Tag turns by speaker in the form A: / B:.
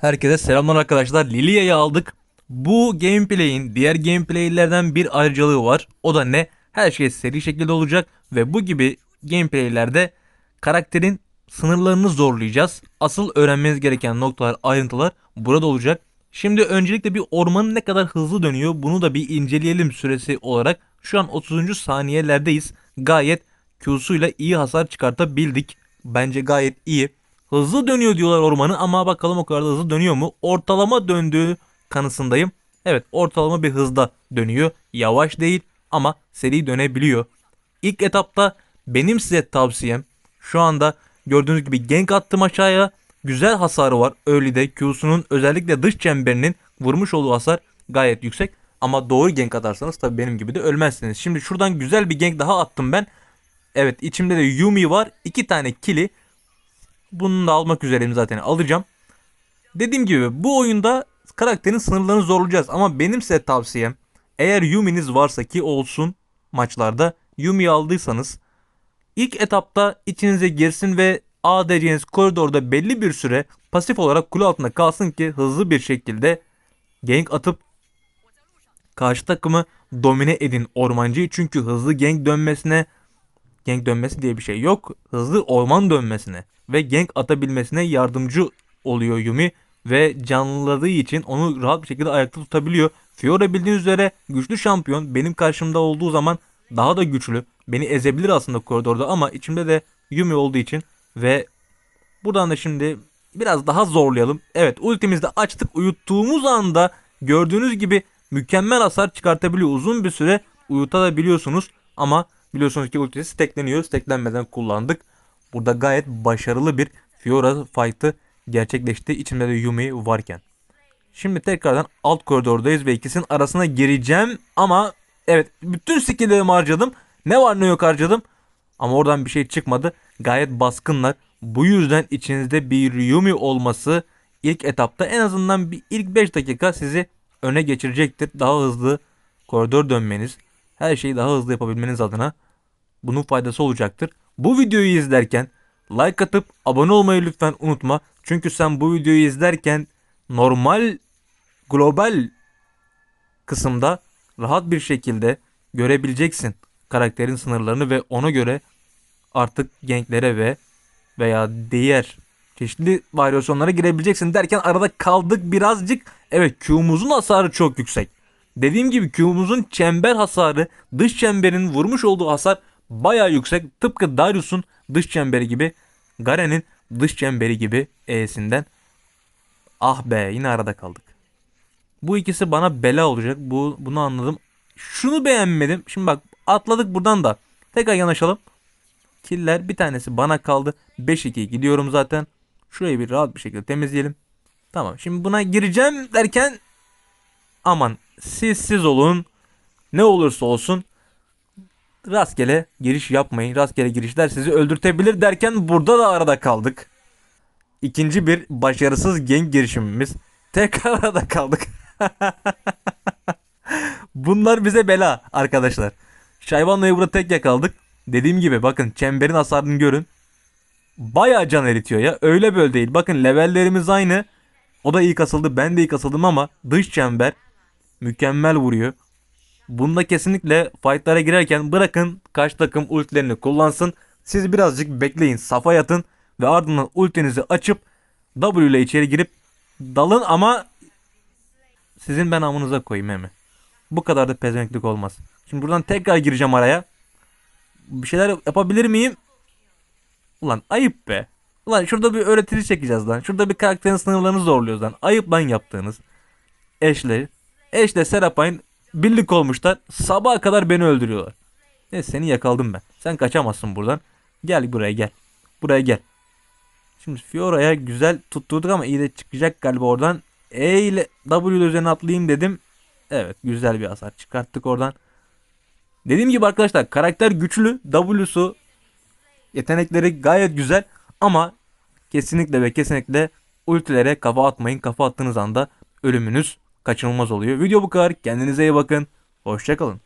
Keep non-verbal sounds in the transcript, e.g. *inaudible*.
A: Herkese selamlar arkadaşlar. Lilia'yı aldık. Bu gameplay'in diğer gameplay'lerden bir ayrıcalığı var. O da ne? Her şey seri şekilde olacak ve bu gibi gameplay'lerde karakterin sınırlarını zorlayacağız. Asıl öğrenmeniz gereken noktalar, ayrıntılar burada olacak. Şimdi öncelikle bir ormanın ne kadar hızlı dönüyor bunu da bir inceleyelim süresi olarak. Şu an 30. saniyelerdeyiz. Gayet Q'suyla iyi hasar çıkartabildik. Bence gayet iyi. Hızlı dönüyor diyorlar ormanı ama bakalım o kadar da hızlı dönüyor mu? Ortalama döndüğü kanısındayım. Evet ortalama bir hızda dönüyor. Yavaş değil ama seri dönebiliyor. İlk etapta benim size tavsiyem şu anda gördüğünüz gibi gank attım aşağıya. Güzel hasarı var. Early'de Q'sunun özellikle dış çemberinin vurmuş olduğu hasar gayet yüksek. Ama doğru gank atarsanız tabii benim gibi de ölmezsiniz. Şimdi şuradan güzel bir gank daha attım ben. Evet içimde de Yumi var. iki tane kili. Bunu da almak üzereyim zaten alacağım. Dediğim gibi bu oyunda karakterin sınırlarını zorlayacağız. Ama benim size tavsiyem eğer Yumi'niz varsa ki olsun maçlarda Yumi'yi aldıysanız ilk etapta içinize girsin ve ADC'niz koridorda belli bir süre pasif olarak kule altında kalsın ki hızlı bir şekilde gank atıp karşı takımı domine edin ormancıyı. Çünkü hızlı gank dönmesine gank dönmesi diye bir şey yok. Hızlı orman dönmesine ve gank atabilmesine yardımcı oluyor Yumi ve canlıladığı için onu rahat bir şekilde ayakta tutabiliyor. Fiora bildiğiniz üzere güçlü şampiyon. Benim karşımda olduğu zaman daha da güçlü. Beni ezebilir aslında koridorda ama içimde de Yumi olduğu için ve buradan da şimdi biraz daha zorlayalım. Evet ultimizde açtık uyuttuğumuz anda gördüğünüz gibi mükemmel hasar çıkartabiliyor. Uzun bir süre uyutabiliyorsunuz ama biliyorsunuz ki ultisi stackleniyor. Stacklenmeden kullandık. Burada gayet başarılı bir Fiora fight'ı gerçekleşti. İçimde de Yumi varken. Şimdi tekrardan alt koridordayız ve ikisinin arasına gireceğim ama evet bütün skill'lerimi harcadım. Ne var ne yok harcadım. Ama oradan bir şey çıkmadı. Gayet baskınlar. Bu yüzden içinizde bir Yumi olması ilk etapta en azından bir ilk 5 dakika sizi öne geçirecektir. Daha hızlı koridor dönmeniz, her şeyi daha hızlı yapabilmeniz adına bunun faydası olacaktır. Bu videoyu izlerken like atıp abone olmayı lütfen unutma. Çünkü sen bu videoyu izlerken normal global kısımda rahat bir şekilde görebileceksin karakterin sınırlarını ve ona göre artık genklere ve veya diğer çeşitli varyasyonlara girebileceksin derken arada kaldık birazcık. Evet Q'muzun hasarı çok yüksek. Dediğim gibi Q'muzun çember hasarı dış çemberin vurmuş olduğu hasar baya yüksek. Tıpkı Darius'un dış çemberi gibi Garen'in dış çemberi gibi E'sinden. Ah be yine arada kaldık. Bu ikisi bana bela olacak. Bu bunu anladım. Şunu beğenmedim. Şimdi bak atladık buradan da. Tekrar yanaşalım. Killer bir tanesi bana kaldı. 5-2 gidiyorum zaten. Şurayı bir rahat bir şekilde temizleyelim. Tamam şimdi buna gireceğim derken aman siz siz olun. Ne olursa olsun rastgele giriş yapmayın. Rastgele girişler sizi öldürtebilir derken burada da arada kaldık. İkinci bir başarısız genk girişimimiz. *laughs* Tekrar arada kaldık. *laughs* Bunlar bize bela arkadaşlar. Şayvanla burada tek yakaladık. Dediğim gibi bakın çemberin hasarını görün. Bayağı can eritiyor ya. Öyle böyle değil. Bakın levellerimiz aynı. O da iyi kasıldı. Ben de iyi kasıldım ama dış çember mükemmel vuruyor. Bunda kesinlikle fightlara girerken bırakın kaç takım ultilerini kullansın. Siz birazcık bekleyin. Safa yatın ve ardından ultinizi açıp W ile içeri girip dalın ama sizin ben amınıza koyayım hemen. Bu kadar da pezevenklik olmaz. Şimdi buradan tekrar gireceğim araya. Bir şeyler yapabilir miyim? Ulan ayıp be. Ulan şurada bir öğretici çekeceğiz lan. Şurada bir karakterin sınırlarını zorluyoruz lan. Ayıp lan yaptığınız. Ashley. Ashley Serapine birlik olmuşlar. Sabaha kadar beni öldürüyorlar. Neyse seni yakaladım ben. Sen kaçamazsın buradan. Gel buraya gel. Buraya gel. Şimdi Fiora'ya güzel tutturduk ama iyi de çıkacak galiba oradan. E ile W üzerine atlayayım dedim. Evet güzel bir hasar çıkarttık oradan. Dediğim gibi arkadaşlar karakter güçlü. W'su yetenekleri gayet güzel ama kesinlikle ve kesinlikle ultilere kafa atmayın. Kafa attığınız anda ölümünüz kaçınılmaz oluyor. Video bu kadar. Kendinize iyi bakın. Hoşçakalın.